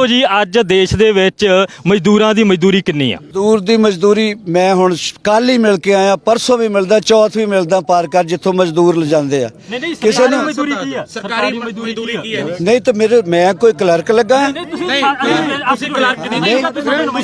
ਦੇਖੋ ਜੀ ਅੱਜ ਦੇਸ਼ ਦੇ ਵਿੱਚ ਮਜ਼ਦੂਰਾਂ ਦੀ ਮਜ਼ਦੂਰੀ ਕਿੰਨੀ ਆ? ਦੂਰ ਦੀ ਮਜ਼ਦੂਰੀ ਮੈਂ ਹੁਣ ਕੱਲ ਹੀ ਮਿਲ ਕੇ ਆਇਆ ਪਰਸੋਂ ਵੀ ਮਿਲਦਾ ਚੌਥ ਵੀ ਮਿਲਦਾ ਪਾਰ ਕਰ ਜਿੱਥੋਂ ਮਜ਼ਦੂਰ ਲਿਜਾਂਦੇ ਆ। ਕਿਸੇ ਨੂੰ ਮਜ਼ਦੂਰੀ ਕੀ ਆ? ਸਰਕਾਰੀ ਮਜ਼ਦੂਰੀ ਕੀ ਹੈ ਨਹੀਂ ਤਾਂ ਮੇਰੇ ਮੈਂ ਕੋਈ ਕਲਰਕ ਲੱਗਾ। ਹਾਂ? ਨਹੀਂ ਤੁਸੀਂ ਕਲਰਕ ਦੀ ਨਹੀਂ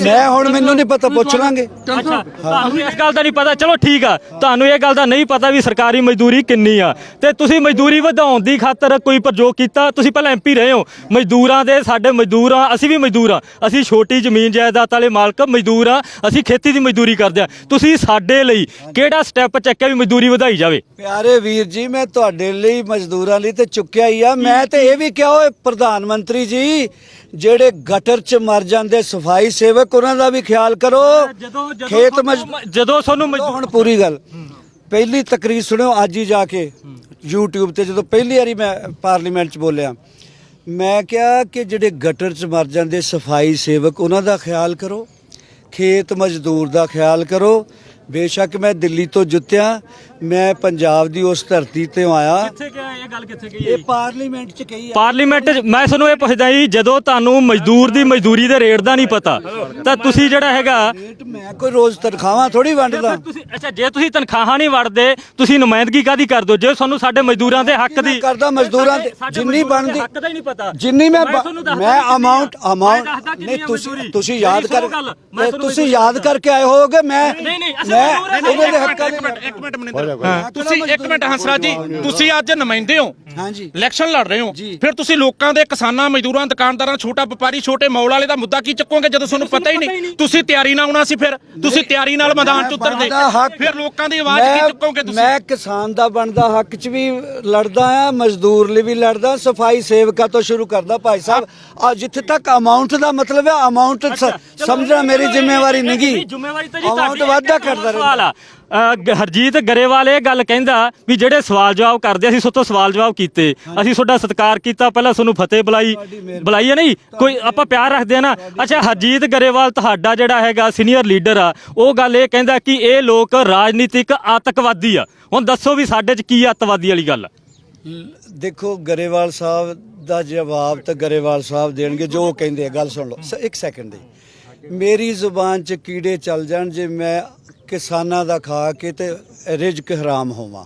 ਮੈਂ ਹੁਣ ਮੈਨੂੰ ਨਹੀਂ ਪਤਾ ਪੁੱਛ ਲਾਂਗੇ। ਅੱਛਾ ਤੁਹਾਨੂੰ ਇਸ ਗੱਲ ਦਾ ਨਹੀਂ ਪਤਾ। ਚਲੋ ਠੀਕ ਆ। ਤੁਹਾਨੂੰ ਇਹ ਗੱਲ ਦਾ ਨਹੀਂ ਪਤਾ ਵੀ ਸਰਕਾਰੀ ਮਜ਼ਦੂਰੀ ਕਿੰਨੀ ਆ। ਤੇ ਤੁਸੀਂ ਮਜ਼ਦੂਰੀ ਵਧਾਉਣ ਦੀ ਖਾਤਰ ਕੋਈ ਪ੍ਰਯੋਗ ਕੀਤਾ? ਤੁਸੀਂ ਪਹਿਲਾਂ ਐਮਪੀ ਰਹੇ ਹੋ। ਮਜ਼ਦੂਰਾਂ ਦੇ ਸਾਡੇ ਮਜ਼ਦੂਰ ਆ ਅਸੀਂ ਵੀ ਮਜ਼ਦੂਰ ਆ। ਅਸੀਂ ਛੋਟੀ ਜ਼ਮੀਨ ਜਾਇਦਾਦ ਵਾਲੇ ਮਾਲਕ ਮਜ਼ਦੂਰ ਆ। ਅਸੀਂ ਖੇਤੀ ਦੀ ਮਜ਼ਦੂਰੀ ਕਰਦੇ ਆ। ਤੁਸੀਂ ਸਾਡੇ ਲਈ ਕਿਹੜਾ ਸਟੈਪ ਚੱਕਿਆ ਵੀ ਮਜ਼ਦੂਰੀ ਵਧਾਈ ਜਾਵੇ? ਪਿਆਰੇ ਵੀਰ ਜੀ ਮੈਂ ਤੁਹਾਡੇ ਲਈ ਮਜ਼ਦੂਰਾਂ ਲਈ ਤੇ ਚੁੱਕਿਆ ਹੀ ਆ। ਮੈਂ ਤੇ ਇਹ ਵੀ ਕਿਹਾ ਓਏ ਪ੍ਰਧਾਨ ਮੰਤਰੀ ਜੀ ਜਿਹੜੇ ਗਟਰ 'ਚ ਮਰ ਜਾਂਦੇ ਸਫ਼ਾਈ ਸੇਵਕ ਉਹਨਾਂ ਦਾ ਵੀ ਖਿਆਲ ਕਰੋ। ਖੇਤ ਜਦੋਂ ਤੁਹਾਨੂੰ ਮਜ਼ਦੂਰ ਹੁਣ ਪੂਰੀ ਗੱਲ। ਪਹਿਲੀ ਤਕਰੀਰ ਸੁਣਿਓ ਅੱਜ ਹੀ ਜਾ ਕੇ YouTube ਤੇ ਜਦੋਂ ਪਹਿਲੀ ਵਾਰੀ ਮੈਂ ਪਾਰਲੀਮੈਂਟ 'ਚ ਬੋਲਿਆ। ਮੈਂ ਕਿਹਾ ਕਿ ਜਿਹੜੇ ਗਟਰ 'ਚ ਮਰ ਜਾਂਦੇ ਸਫ਼ਾਈ ਸੇਵਕ ਉਹਨਾਂ ਦਾ ਖਿਆਲ ਕਰੋ। ਖੇਤ ਮਜ਼ਦੂਰ ਦਾ ਖਿਆਲ ਕਰੋ। ਬੇਸ਼ੱਕ ਮੈਂ ਦਿੱਲੀ ਤੋਂ ਜੁੱਤਿਆ ਮੈਂ ਪੰਜਾਬ ਦੀ ਉਸ ਧਰਤੀ ਤੇ ਆਇਆ। ਕਿੱਥੇ ਗਿਆ ਇਹ? ਗੱਲ ਕਿੱਥੇ ਗਈ ਇਹ ਪਾਰਲੀਮੈਂਟ 'ਚ ਕਹੀ ਆ। ਪਾਰਲੀਮੈਂਟ 'ਚ ਮੈਂ ਤੁਹਾਨੂੰ ਇਹ ਪੁੱਛਦਾ ਜੀ ਜਦੋਂ ਤੁਹਾਨੂੰ ਮਜ਼ਦੂਰ ਦੀ ਮਜ਼ਦੂਰੀ ਦੇ ਰੇਟ ਦਾ ਨਹੀਂ ਪਤਾ ਤਾਂ ਤੁਸੀਂ ਜਿਹੜਾ ਹੈਗਾ ਰੇਟ ਮੈਂ ਕੋਈ ਰੋਜ਼ ਤਨਖਾਹਾਂ ਥੋੜੀ ਵੰਡਦਾ। ਤੁਸੀਂ ਅੱਛਾ ਜੇ ਤੁਸੀਂ ਤਨਖਾਹਾਂ ਨਹੀਂ ਵੜਦੇ ਤੁਸੀਂ ਨੁਮਾਇੰਦਗੀ ਕਾਦੀ ਕਰਦੇ ਹੋ? ਜੇ ਤੁਹਾਨੂੰ ਸਾਡੇ ਮਜ਼ਦੂਰਾਂ ਦੇ ਹੱਕ ਦੀ ਕਰਦਾ ਮਜ਼ਦੂਰਾਂ ਦੇ ਸਾਡੇ ਜਿੰਨੀ ਮਜ਼ਦੂਰਾਂ ਦੇ ਬਣਦੀ ਹੱਕ ਦਾ ਹੀ ਨਹੀਂ ਪਤਾ। ਜਿੰਨੀ ਮੈਂ ਬ- ਤੁਹਾਨੂੰ ਦੱਸਦਾ ਮੈਂ ਕਿੰਨੀ ਮੈਂ ਦੱਸਦਾ ਕਿੰਨੀ ਨਹੀਂ ਤੁਸੀਂ ਮਜ਼ਦੂਰੀ। ਤੁਸੀਂ ਯਾਦ ਮੇਰੀ ਕਰ ਸੁਣੋ ਗੱਲ, ਮੈਂ ਨਹੀਂ, ਤੁਹਾਨੂੰ ਤੁਸੀਂ ਮਜ਼ਦੂਰੀ ਯਾਦ ਕਰਕੇ ਆਏ ਹੋਗੇ ਮੈਂ ਨਹੀਂ, ਨਹੀਂ, ਅਸੀਂ ਮੈਂ ਉਹਨਾਂ ਦੇ ਇੱਕ ਹੱਕਾਂ ਮਿੰਟ ਦੇ ਇੱਕ ਮਿੰਟ ਮਨਿੰਦਰ। ਤੁਸੀਂ ਇੱਕ ਮਿੰਟ ਹੰਸਰਾਜ ਜੀ ਤੁਸੀਂ ਅੱਜ ਨੁਮਾਇੰਦੇ ਹੋ। ਹਾਂਜੀ। ਇਲੈਕਸ਼ਨ ਲੜ ਰਹੇ ਹੋ। ਜੀ। ਫਿਰ ਤੁਸੀਂ ਲੋਕਾਂ ਦੇ ਕਿਸਾਨਾਂ ਮਜ਼ਦੂਰਾਂ ਦੁਕਾਨਦਾਰਾਂ ਛੋਟਾ ਵਪਾਰੀ ਛੋਟੇ ਮੌਲ ਵਾਲੇ ਦਾ ਮੁੱਦਾ ਕੀ ਚੱਕੋਗੇ ਜਦੋਂ ਤੁਹਾਨੂੰ ਪਤਾ ਹੀ ਨਹੀਂ? ਤੁਸੀਂ ਤਿਆਰੀ ਨਾਲ ਆਉਣਾ ਸੀ ਫਿਰ। ਤੁਸੀਂ ਤਿਆਰੀ ਨਾਲ ਮੈਦਾਨ 'ਚ ਉਤਰਦੇ। ਬਣਦਾ ਹੱਕ- ਫਿਰ ਲੋਕਾਂ ਦੀ ਆਵਾਜ਼ ਮੈਂ- ਕੀ ਚੁੱਕੋਗੇ ਤੁਸੀਂ? ਮੈਂ ਕਿਸਾਨ ਦਾ ਬਣਦਾ ਹੱਕ 'ਚ ਵੀ ਲੜਦਾ ਆ ਮਜ਼ਦੂਰ ਲਈ ਵੀ ਲੜਦਾ ਸਫ਼ਾਈ ਸੇਵਕਾਂ ਤੋਂ ਸ਼ੁਰੂ ਕਰਦਾ ਭਾਈ ਸਾਹਿਬ। ਆ ਜਿੱਥੇ ਤੱਕ ਅਮਾਉਂਟ ਦਾ ਮਤਲਬ ਹੈ ਅਮਾਉਂਟ ਸਮਝਣਾ ਮੇਰੀ ਜ਼ਿੰਮੇਵਾਰੀ ਨਹੀਂਗੀ ਜ਼ਿੰਮੇਵਾਰੀ ਤਾਂ ਜੀ ਅਮਾਉਂਟ ਤੁਹਾਡੀ ਵਾਧਾ ਇੱਕ ਕਰਦਾ ਸਵਾਲ ਆ। ਹਰਜੀਤ ਗਰੇਵਾਲ ਇਹ ਗੱਲ ਕਹਿੰਦਾ ਵੀ ਜਿਹੜੇ ਸਵਾਲ ਜਵਾਬ ਕਰਦੇ ਅਸੀਂ ਸੋਤੋਂ ਸਵਾਲ ਜਵਾਬ ਕੀਤੇ। ਅਸੀਂ ਤੁਹਾਡਾ ਸਤਿਕਾਰ ਕੀਤਾ ਪਹਿਲਾਂ ਤੁਹਾਨੂੰ ਫਤਿਹ ਬੁਲਾਈ। ਬੁਲਾਈ ਹੈ ਨਹੀਂ? ਕੋਈ ਆਪਾਂ ਪਿਆਰ ਰੱਖਦੇ ਆ ਨਾ। ਅੱਛਾ ਹਰਜੀਤ ਗਰੇਵਾਲ ਤੁਹਾਡਾ ਜਿਹੜਾ ਹੈਗਾ ਸੀਨੀਅਰ ਲੀਡਰ ਆ ਉਹ ਗੱਲ ਇਹ ਕਹਿੰਦਾ ਕਿ ਇਹ ਲੋਕ ਰਾਜਨੀਤਿਕ ਆਤੰਕਵਾਦੀ ਆ। ਹੁਣ ਦੱਸੋ ਵੀ ਸਾਡੇ 'ਚ ਕੀ ਅੱਤਵਾਦੀ ਵਾਲੀ ਗੱਲ ਆ? ਦੇਖੋ ਗਰੇਵਾਲ ਸਾਹਿਬ ਦਾ ਜਵਾਬ ਤਾਂ ਗਰੇਵਾਲ ਸਾਹਿਬ ਦੇਣਗੇ ਜੋ ਉਹ ਕਹਿੰਦੇ ਆ। ਗੱਲ ਸੁਣ ਲਓ ਸ- ਇੱਕ ਸੈਕਿੰਡ ਦੀ। ਮੇਰੀ ਜ਼ੁਬਾਨ 'ਚ ਕੀੜੇ ਚੱਲ ਜਾਣ ਜੇ ਮੈਂ ਕਿਸਾਨਾਂ ਦਾ ਖਾ ਕੇ ਤੇ ਰਿਜ਼ਕ ਹਰਾਮ ਹੋਵਾਂ।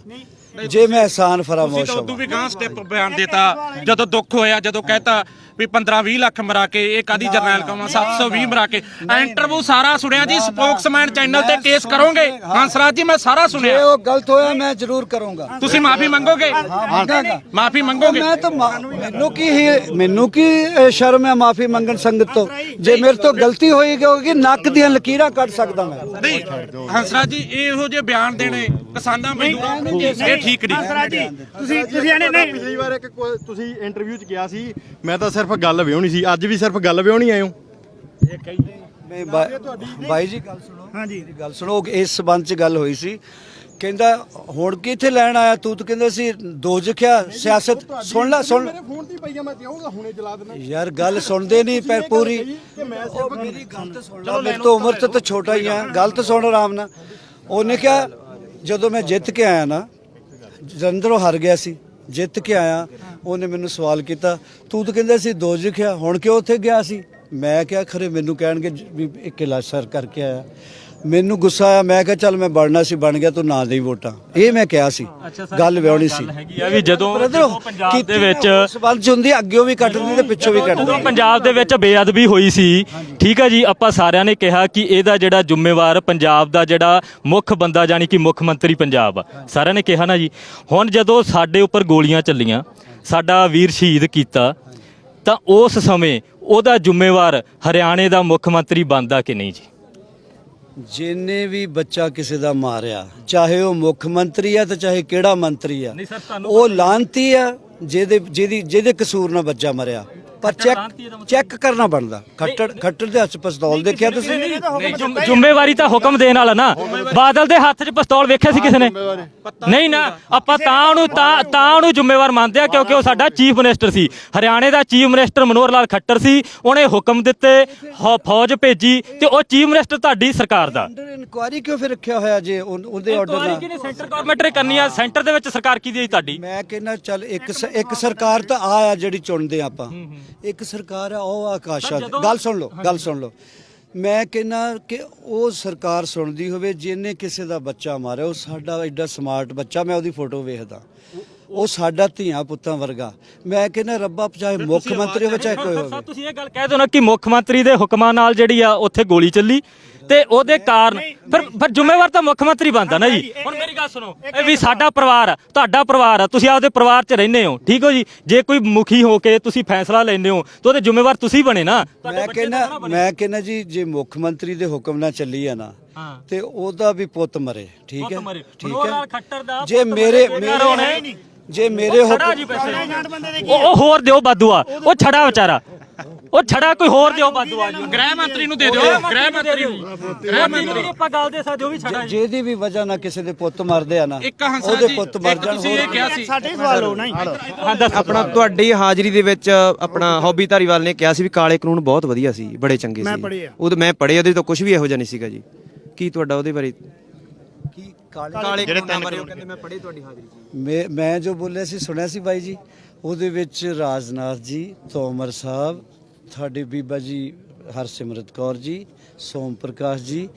ਜੇ ਮੈਂ ਤੁਸੀਂ ਫਰਾਮੋਸ਼ ਤਾਂ ਉਦੋਂ ਵੀ ਗਾਂ ਸਟੈਪ ਬਿਆਨ ਦਿੱਤਾ ਜਦੋਂ ਦੁੱਖ ਹੋਇਆ ਜਦੋਂ ਕਹਿਤਾ ਵੀ 15 20 ਲੱਖ ਮਰਾ ਕੇ ਇਹ ਕਾਦੀ ਜਰਨੈਲ ਕੌਮਾ 720 ਮਰਾ ਕੇ। ਇੰਟਰਵਿਊ ਸਾਰਾ ਸੁਣਿਆ ਜੀ ਸਪੋਕਸਮੈਨ ਚੈਨਲ ਤੇ ਕੇਸ ਕਰੋਗੇ? ਹੰਸਰਾਜ ਜੀ ਮੈਂ ਸਾਰਾ ਜੇ ਸੁਣਿਆ ਉਹ ਗਲਤ ਹੋਇਆ ਮੈਂ ਜ਼ਰੂਰ ਕਰੂੰਗਾ। ਤੁਸੀਂ ਮਾਫੀ ਮੰਗੋਗੇ? ਮੰਗਾਂਗਾ ਮਾਫੀ ਮੰਗੋਗੇ? ਮੈਂ ਤਾਂ ਮੈਨੂੰ ਕੀ ਹੀ- ਮੈਨੂੰ ਕੀ ਸ਼ਰਮ ਹੈ ਮਾਫੀ ਮੰਗਣ ਸੰਗਤ ਤੋਂ? ਜੇ ਮੇਰੇ ਤੋਂ ਗਲਤੀ ਹੋਈ ਹੋਗੀ ਨੱਕ ਦੀਆਂ ਲਕੀਰਾਂ ਕੱਢ ਸਕਦਾ ਮੈਂ। ਨਹੀਂ ਹੰਸਰਾਜ ਜੀ ਇਹੋ ਜਿਹੇ ਬਿਆਨ ਦੇਣੇ ਕਿਸਾਨਾਂ ਮਜ਼ਦੂਰਾਂ ਨੂੰ ਇਹ ਠੀਕ ਨਹੀਂ। ਤੁਸੀਂ ਤੁਸੀਂ ਆਨੇ ਨਹੀਂ। ਪਿਛਲੀ ਵਾਰ ਇੱਕ ਤੁਸੀਂ ਇੰਟਰਵਿਊ 'ਚ ਗਿਆ ਸੀ ਮੈਂ ਤਾਂ ਸਿਰਫ ਗੱਲ ਵਿਆਹਣੀ ਸੀ ਅੱਜ ਵੀ ਸਿਰਫ ਗੱਲ ਵਿਆਹਣੀ ਆਏ ਹੋ? ਮੈਂ ਬਾ- ਬਾਈ ਜੀ ਗੱਲ ਸੁਣੋ। ਹਾਂਜੀ। ਗੱਲ ਸੁਣੋ ਇਸ ਸਬੰਧ ਚ ਗੱਲ ਹੋਈ ਸੀ। ਕਹਿੰਦਾ ਹੁਣ ਕਿੱਥੇ ਲੈਣ ਆਇਆ ਤੂੰ? ਤਾਂ ਕਹਿੰਦਾ ਸੀ ਦੋ ਜਖਿਆ ਸਿਆਸਤ ਸੁਣ ਲੈ ਸੁਣ ਲੈ। ਫੋਨ ਤੇ ਪਈਆ ਮੈਂ ਜਾਊਂਗਾ ਹੁਣੇ ਚਲਾ ਦੇਣਾ ਯਾਰ ਗੱਲ ਸੁਣਦੇ ਨਹੀਂ ਪਰ। ਪੂਰੀ ਉਹ ਮੇਰੀ ਗੱਲ ਤਾਂ ਸੁਣ ਲੈ ਮੇਰੇ ਤੋਂ ਉਮਰ ਤੇ ਤਾਂ ਛੋਟਾ ਹੀ ਆ। ਗੱਲ ਤਾਂ ਸੁਣ ਆਰਾਮ ਨਾਲ। ਉਹਨੇ ਕਿਹਾ ਜਦੋਂ ਮੈਂ ਜਿੱਤ ਕੇ ਆਇਆ ਨਾ ਜਲੰਧਰੋਂ ਹਾਰ ਗਿਆ ਸੀ। ਜਿੱਤ ਕੇ ਆਇਆ, ਉਹਨੇ ਮੈਨੂੰ ਸਵਾਲ ਕੀਤਾ, ਤੂੰ ਤਾਂ ਕਹਿੰਦਾ ਸੀ ਦੋ ਜਖਿਆ ਹੁਣ ਕਿਉਂ ਉੱਥੇ ਗਿਆ ਸੀ? ਮੈਂ ਕਿਹਾ, ਖਰੇ ਮੈਨੂੰ ਕਹਿਣਗੇ ਵੀ ਇੱਕ ਕਿਲਾ ਸਰ ਕਰਕੇ ਆਇਆ। ਮੈਨੂੰ ਗੁੱਸਾ ਆਇਆ ਮੈਂ ਕਿਹਾ ਚੱਲ ਮੈਂ ਬਣਨਾ ਸੀ ਬਣ ਗਿਆ ਤੂੰ ਨਾ ਦੇਈ ਵੋਟਾਂ। ਇਹ ਮੈਂ ਕਿਹਾ ਸੀ ਗੱਲ ਵਿਆਹਣੀ ਸੀ। ਹੈਗੀ ਆ ਵੀ ਜਦੋਂ ਪੰਜਾਬ ਦੇ ਵਿੱਚ ਸਬੰਧ ਹੁੰਦੀ ਅੱਗਿਓਂ ਵੀ ਕੱਟਦੀ ਤੇ ਪਿੱਛੋਂ ਵੀ ਕੱਟਦੀ। ਪੰਜਾਬ ਦੇ ਵਿੱਚ ਬੇਅਦਬੀ ਹੋਈ ਸੀ ਠੀਕ ਹੈ ਜੀ ਆਪਾਂ ਸਾਰਿਆਂ ਨੇ ਕਿਹਾ ਕਿ ਇਹਦਾ ਜਿਹੜਾ ਜ਼ਿੰਮੇਵਾਰ ਪੰਜਾਬ ਦਾ ਜਿਹੜਾ ਮੁੱਖ ਬੰਦਾ ਜਾਨੀ ਕਿ ਮੁੱਖ ਮੰਤਰੀ ਪੰਜਾਬ ਆ। ਸਾਰਿਆਂ ਨੇ ਕਿਹਾ ਨਾ ਜੀ ਹੁਣ ਜਦੋਂ ਸਾਡੇ ਉੱਪਰ ਗੋਲੀਆਂ ਚੱਲੀਆਂ ਸਾਡਾ ਵੀਰ ਸ਼ਹੀਦ ਕੀਤਾ ਤਾਂ ਉਸ ਸਮੇਂ ਉਹਦਾ ਜ਼ਿੰਮੇਵਾਰ ਹਰਿਆਣੇ ਦਾ ਮੁੱਖ ਮੰਤਰੀ ਬਣਦਾ ਕਿ ਨਹੀਂ ਜੀ? ਜਿੰਨੇ ਵੀ ਬੱਚਾ ਕਿਸੇ ਦਾ ਮਾਰਿਆ ਚਾਹੇ ਉਹ ਮੁੱਖ ਮੰਤਰੀ ਆ ਤੇ ਚਾਹੇ ਕਿਹੜਾ ਮੰਤਰੀ ਆ ਨਹੀਂ ਸਰ, ਤੁਹਾਨੂੰ ਉਹ ਲਾਂਤੀ ਆ ਜਿਹਦੇ ਜਿਹਦੀ ਜਿਹਦੇ ਕਸੂਰ ਨਾਲ ਬੱਚਾ ਮਰਿਆ। ਪਰ ਚੈੱਕ? ਚੈੱਕ ਕਰਨਾ ਬਣਦਾ। ਖੱਟੜ ਖੱਟੜ ਦੇ ਹੱਥ 'ਚ ਪਿਸਤੌਲ ਦੇਖਿਆ ਤੁਸੀਂ? ਜ਼ਿੰਮ- ਜ਼ਿੰਮੇਵਾਰੀ ਤਾਂ ਹੁਕਮ ਦੇਣ ਵਾਲਾ ਨਾ। ਬਾਦਲ ਦੇ ਹੱਥ 'ਚ ਪਿਸਤੌਲ ਵੇਖਿਆ ਸੀ ਕਿਸੇ ਨੇ? ਨਹੀਂ ਨਾ ਆਪਾਂ ਤਾਂ ਉਹਨੂੰ ਤਾਂ ਤਾਂ ਉਹਨੂੰ ਜ਼ਿੰਮੇਵਾਰ ਮੰਨਦੇ ਆ ਕਿਉਂਕਿ ਉਹ ਸਾਡਾ ਚੀਫ ਮਿਨਿਸਟਰ ਸੀ। ਹਰਿਆਣੇ ਦਾ ਚੀਫ ਮਿਨਿਸਟਰ ਮਨੋਹਰ ਲਾਲ ਖੱਟਰ ਸੀ। ਉਹਨੇ ਹੁਕਮ ਦਿੱਤੇ ਫੌਜ ਭੇਜੀ ਤੇ ਉਹ ਚੀਫ ਮਿਨਿਸਟਰ ਤੁਹਾਡੀ ਸਰਕਾਰ ਦਾ। ਇਨਕੁਆਰੀ ਕਿਉਂ ਫਿਰ ਰੱਖਿਆ ਹੋਇਆ ਜੇ ਉਹ- ਉਹਦੇ ਆਰਡਰ ਨਾਲ ਕਿਹਨੇ? ਸੈਂਟਰ ਗਵਰਨਮੈਂਟ ਨੇ ਕਰਨੀ ਆ। ਸੈਂਟਰ ਦੇ ਵਿੱਚ ਸਰਕਾਰ ਕੀ ਦੀ ਤੁਹਾਡੀ? ਮੈਂ ਕਹਿੰਦਾ ਚੱਲ ਇੱਕ ਇੱਕ ਸਰਕਾਰ ਤਾਂ ਆ ਆ ਜਿਹੜੀ ਚੁਣਦੇ ਆਪਾਂ। ਇੱਕ ਸਰਕਾਰ ਹੈ ਉਹ ਆਕਾਸ਼ਾ ਗੱਲ ਸੁਣ ਲਓ ਗੱਲ ਸੁਣ ਲਓ। ਮੈਂ ਕਹਿੰਨਾ ਕਿ ਉਹ ਸਰਕਾਰ ਸੁਣਦੀ ਹੋਵੇ ਜਿਹਨੇ ਕਿਸੇ ਦਾ ਬੱਚਾ ਮਾਰਿਆ ਉਹ ਸਾਡਾ ਐਡਾ ਸਮਾਰਟ ਬੱਚਾ ਮੈਂ ਉਹਦੀ ਫੋਟੋ ਵੇਖਦਾ। ਉਹ ਸਾਡਾ ਧੀਆਂ ਪੁੱਤਾਂ ਵਰਗਾ। ਮੈਂ ਕਹਿੰਨਾ ਰੱਬਾ ਚਾਹੇ ਮੁੱਖ ਮੰਤਰੀ ਹੋਵੇ ਚਾਹੇ ਕੋਈ ਹੋਵੇ। ਤੁਸੀਂ ਇਹ ਗੱਲ ਕਹਿ ਦਿਓ ਨਾ ਕਿ ਮੁੱਖ ਮੰਤਰੀ ਦੇ ਹੁਕਮਾਂ ਨਾਲ ਜਿਹੜੀ ਆ ਉੱਥੇ ਗੋਲੀ ਚੱਲੀ ਤੇ ਉਹਦੇ ਕਾਰਨ ਫਿਰ ਫਿਰ ਜ਼ਿੰਮੇਵਾਰ ਤਾਂ ਮੁੱਖ ਮੰਤਰੀ ਬਣਦਾ ਨਾ ਜੀ। ਹੁਣ ਮੇਰੀ ਗੱਲ ਸੁਣੋ ਇਹ ਵੀ ਸਾਡਾ ਪਰਿਵਾਰ ਆ ਤੁਹਾਡਾ ਪਰਿਵਾਰ ਆ ਤੁਸੀਂ ਆਪਦੇ ਪਰਿਵਾਰ 'ਚ ਰਹਿੰਦੇ ਹੋ ਠੀਕ ਹੋ ਜੀ? ਜੇ ਕੋਈ ਮੁਖੀ ਹੋ ਕੇ ਤੁਸੀਂ ਫੈਸਲਾ ਲੈਂਦੇ ਹੋ ਤਾਂ ਉਹਦੇ ਜ਼ਿੰਮੇਵਾਰ ਤੁਸੀਂ ਬਣੇ ਨਾ। ਮੈਂ ਬਣੇ। ਮੈਂ ਕਹਿੰਨਾ ਜੀ ਜੇ ਮੁੱਖ ਮੰਤਰੀ ਦੇ ਹੁਕਮ ਨਾਲ ਚੱਲੀ ਆ ਨਾ। ਤੇ ਉਹਦਾ ਵੀ ਪੁੱਤ ਮਰੇ ਠੀਕ ਹੈ। ਠੀਕ ਹੈ? ਜੇ ਮੇਰੇ ਮਰੇ। ਜੇ ਮੇਰੇ ਛੜਾ ਜੀ ਪੈਸੇ ਉਹ ਹੋਰ ਦਿਓ ਬਾਦੂਆ। ਉਹ ਛੜਾ ਵਿਚਾਰਾ। ਉਹ ਛੜਾ ਕੋਈ ਹੋਰ ਦਿਓ ਬਾਦੂਆ ਜੀ। ਗ੍ਰਹਿ ਮੰਤਰੀ ਨੂੰ ਦੇ ਦਿਓ। ਗ੍ਰਹਿ ਮੰਤਰੀ ਨੂੰ। ਗ੍ਰਹਿ ਮੰਤਰੀ ਆਪਾਂ ਗੱਲ ਦੇ ਸਕਦੇ ਉਹ ਵੀ ਛੜਾ ਜੀ। ਜਿਹਦੀ ਵੀ ਵਜ੍ਹਾ ਨਾਲ ਕਿਸੇ ਦੇ ਪੁੱਤ ਮਰਦੇ ਆ ਨਾ ਉਹਦੇ ਪੁੱਤ ਮਰ ਜਾਣ ਤੁਸੀਂ ਇਹ ਕਿਹਾ ਸੀ। ਸਾਡੇ ਸਵਾਲ ਹੋ। ਨਾ ਹੀ ਹਾਂ ਦੱਸ। ਆਪਣਾ ਤੁਹਾਡੀ ਹਾਜ਼ਰੀ ਦੇ ਵਿੱਚ ਆਪਣਾ ਹੌਬੀ ਧਾਰੀਵਾਲ ਨੇ ਕਿਹਾ ਸੀ ਵੀ ਕਾਲੇ ਕਾਨੂੰਨ ਬਹੁਤ ਵਧੀਆ ਸੀ ਬੜੇ ਚੰਗੇ ਸੀ। ਮੈਂ ਪੜ੍ਹੇ ਆ। ਉਹ ਮੈਂ ਪੜ੍ਹੇ ਉਹਦੇ ਤੋਂ ਕੁਝ ਵੀ ਇਹੋ ਜਿਹਾ ਨਹੀਂ ਸੀਗਾ ਜੀ। ਕੀ ਤੁਹਾਡਾ ਉਹਦੇ ਬਾਰੇ ਕੀ ਕਾਲੇ ਕਾਲੇ ਕਾਨੂੰਨਾਂ ਬਾਰੇ ਉਹ ਕਹਿੰਦੇ ਮੈਂ ਪੜ੍ਹੇ ਤੁਹਾਡੀ ਹਾਜ਼ਰੀ 'ਚ ਮੈਂ ਮੈਂ ਜੋ ਬੋਲਿਆ ਸੀ ਸੁਣਿਆ ਸੀ ਬਾਈ ਜੀ। ਉਹਦੇ ਵਿੱਚ ਰਾਜਨਾਥ ਜੀ ਤੋਮਰ ਸਾਹਿਬ ਤੁਹਾਡੇ ਬੀਬਾ ਜੀ ਹਰਸਿਮਰਤ ਕੌਰ ਜੀ ਸੋਮ ਪ੍ਰਕਾਸ਼ ਜੀ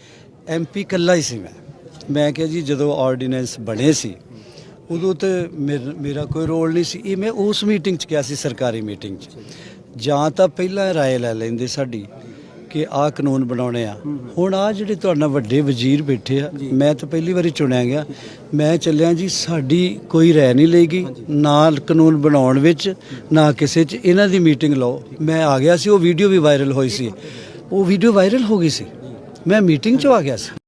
ਐਮਪੀ ਕੱਲਾ ਹੀ ਸੀ ਮੈਂ। ਮੈਂ ਕਿਹਾ ਜੀ ਜਦੋਂ ਆਰਡੀਨੈਂਸ ਬਣੇ ਸੀ ਉਦੋਂ ਤੇ ਮੇਰ- ਮੇਰਾ ਕੋਈ ਰੋਲ ਨਹੀਂ ਸੀ। ਇਹ ਮੈਂ ਉਸ ਮੀਟਿੰਗ 'ਚ ਕਿਹਾ ਸੀ ਸਰਕਾਰੀ ਮੀਟਿੰਗ 'ਚ। ਜਾਂ ਤਾਂ ਪਹਿਲਾਂ ਰਾਏ ਲੈ ਲੈਂਦੇ ਸਾਡੀ। ਕਿ ਆਹ ਕਾਨੂੰਨ ਬਣਾਉਣੇ ਆ। ਹੁਣ ਆ ਜਿਹੜੇ ਤੁਹਾਡਾ ਵੱਡੇ ਵਜ਼ੀਰ ਬੈਠੇ ਆ ਮੈਂ ਤਾਂ ਪਹਿਲੀ ਵਾਰੀ ਚੁਣਿਆ ਗਿਆ। ਮੈਂ ਚੱਲਿਆ ਜੀ ਸਾਡੀ ਕੋਈ ਰਾਏ ਨਹੀਂ ਲਈਗੀ ਨਾ ਕਾਨੂੰਨ ਬਣਾਉਣ ਵਿੱਚ ਨਾ ਕਿਸੇ 'ਚ। ਇਹਨਾਂ ਦੀ ਮੀਟਿੰਗ ਲਓ। ਮੈਂ ਆ ਗਿਆ ਸੀ ਉਹ ਵੀਡੀਓ ਵੀ ਵਾਇਰਲ ਹੋਈ ਸੀ। ਉਹ ਵੀਡੀਓ ਵਾਇਰਲ ਹੋ ਗਈ ਸੀ। ਮੈਂ ਮੀਟਿੰਗ 'ਚ ਆ ਗਿਆ ਸੀ।